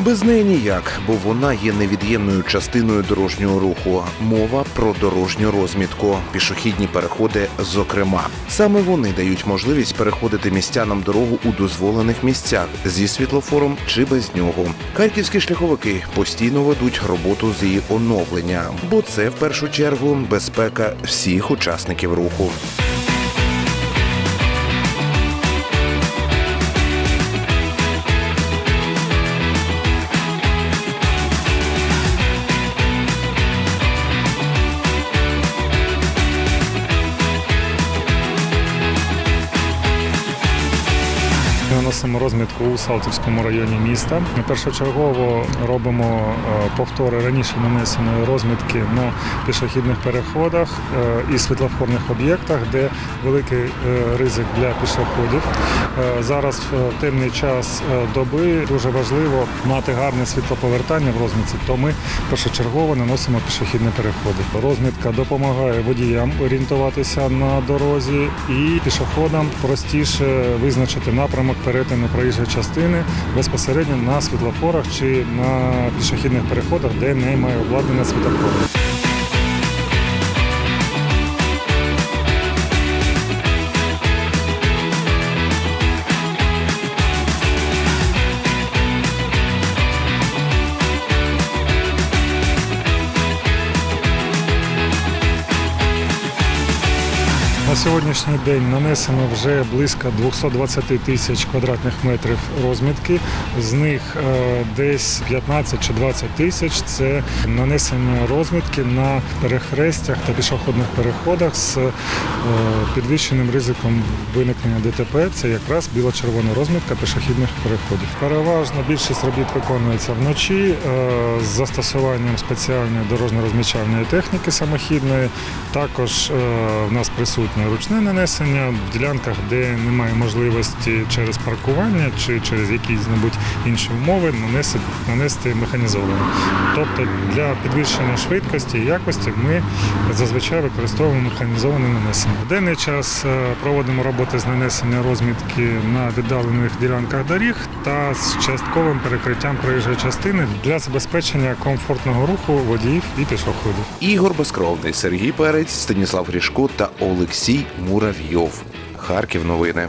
Без неї ніяк, бо вона є невід'ємною частиною дорожнього руху. Мова про дорожню розмітку, пішохідні переходи. Зокрема, саме вони дають можливість переходити містянам дорогу у дозволених місцях зі світлофором чи без нього. Харківські шляховики постійно ведуть роботу з її оновлення, бо це в першу чергу безпека всіх учасників руху. Ми наносимо розмітку у Салтівському районі міста. Ми першочергово робимо е, повтори раніше нанесеної розмітки на пішохідних переходах е, і світлофорних об'єктах, де великий е, ризик для пішоходів. Зараз в темний час доби дуже важливо мати гарне світлоповертання в розмітці, то ми першочергово наносимо пішохідні переходи. Розмітка допомагає водіям орієнтуватися на дорозі і пішоходам простіше визначити напрямок перетину проїжджої частини безпосередньо на світлофорах чи на пішохідних переходах, де немає обладнання світлофору. Сьогоднішній день нанесено вже близько 220 тисяч квадратних метрів розмітки. З них е, десь 15 чи 20 тисяч це нанесення розмітки на перехрестях та пішохідних переходах з е, підвищеним ризиком виникнення ДТП. Це якраз біло-червона розмітка пішохідних переходів. Переважно більшість робіт виконується вночі е, з застосуванням спеціальної дорожньо-розмічальної техніки самохідної. Також в нас присутнє ручне нанесення в ділянках, де немає можливості через паркування чи через якісь-небудь інші умови нанести, нанести механізовано. Тобто для підвищення швидкості і якості ми зазвичай використовуємо механізоване нанесення. В денний час е, проводимо роботи з нанесення розмітки на віддалених ділянках доріг та з частковим перекриттям проїжджої частини для забезпечення комфортного руху водіїв і пішоходів. Ігор Безкровний, Сергій Перець, Станіслав Грішко та Олексій Муравйов. Харків новини.